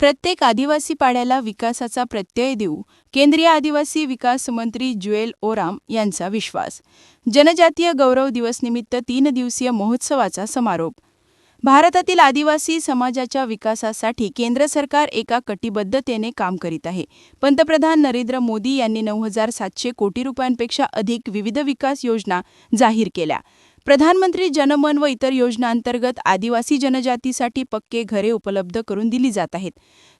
प्रत्येक आदिवासी पाड्याला विकासाचा प्रत्यय देऊ केंद्रीय आदिवासी विकास मंत्री ज्युएल ओराम यांचा विश्वास. जनजातीय गौरव दिवसनिमित्त तीन दिवसीय महोत्सवाचा समारोप. भारतातील आदिवासी समाजाच्या विकासासाठी केंद्र सरकार एका कटिबद्धतेने काम करीत आहे. पंतप्रधान नरेंद्र मोदी यांनी नऊ हजार सातशे कोटी रुपयांपेक्षा अधिक विविध विकास योजना जाहीर केल्या. प्रधानमंत्री जनमन व इतर योजनांतर्गत आदिवासी जनजातीसाठी पक्के घरे उपलब्ध करून दिली जात आहेत.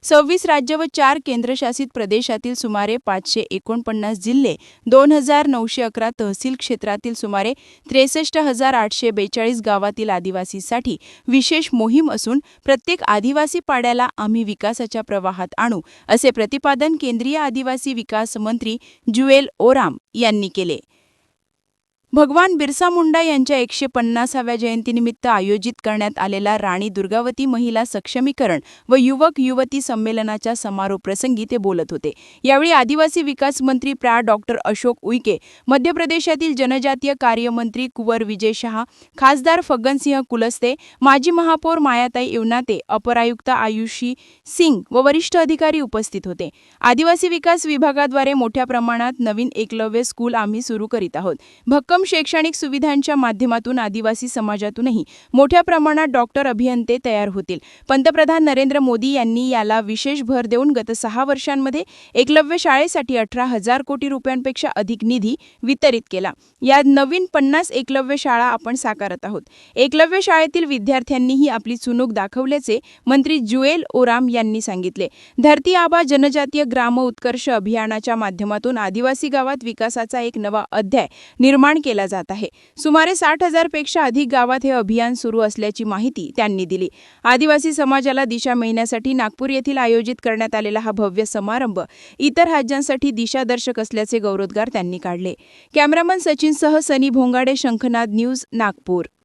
सव्वीस राज्य व चार केंद्रशासित प्रदेशातील सुमारे पाचशे एकोणपन्नास जिल्हे दोन हजार नऊशे अकरा तहसील क्षेत्रातील सुमारे त्रेसष्ट हजार आठशे बेचाळीस गावातील आदिवासीसाठी विशेष मोहीम असून प्रत्येक आदिवासी पाड्याला आम्ही विकासाच्या प्रवाहात आणू असे प्रतिपादन केंद्रीय आदिवासी विकास मंत्री ज्युएल ओराम यांनी केले. भगवान बिरसा मुंडा यांच्या एकशे पन्नासाव्या जयंतीनिमित्त आयोजित करण्यात आलेला राणी दुर्गावती महिला सक्षमीकरण व युवक युवती संमेलनाच्या समारोप प्रसंगी ते बोलत होते. यावेळी आदिवासी विकास मंत्री प्रा. डॉक्टर अशोक उईके मध्य प्रदेशातील जनजातीय कार्यमंत्री कुंवर विजय शहा खासदार फग्गनसिंह कुलस्ते माजी महापौर मायाताई इवनाते अपरायुक्त आयुषी सिंग व वरिष्ठ अधिकारी उपस्थित होते. आदिवासी विकास विभागाद्वारे मोठ्या प्रमाणात नवीन एकलव्य स्कूल आम्ही सुरू करीत आहोत. भक्कम शैक्षणिक सुविधांच्या माध्यमातून आदिवासी समाजातूनही मोठ्या प्रमाणात डॉक्टर अभियंते तयार होतील. पंतप्रधान नरेंद्र मोदी यांनी याला विशेष भर देऊन गत सहा वर्षांमध्ये एकलव्य शाळेसाठी अठरा हजार कोटी रुपयांपेक्षा अधिक निधी वितरित केला. या नवीन पन्नास एकलव्य शाळा आपण साकारत आहोत. एकलव्य शाळेतील विद्यार्थ्यांनीही आपली चुनूक दाखवल्याचे मंत्री जुएल ओराम यांनी सांगितले. धरती आबा जनजातीय ग्राम उत्कर्ष अभियानाच्या माध्यमातून आदिवासी गावात विकासाचा एक नवा अध्याय निर्माण केला जात आहे. सुमारे साठ हजारपेक्षा अधिक गावात हे अभियान सुरू असल्याची माहिती त्यांनी दिली. आदिवासी समाजाला दिशा मिळण्यासाठी नागपूर येथील आयोजित करण्यात आलेला हा भव्य समारंभ इतर राज्यांसाठी दिशादर्शक असल्याचे गौरवोद्गार त्यांनी काढले. कॅमेरामन सचिनसह सनी भोंगाडे शंखनाद न्यूज नागपूर.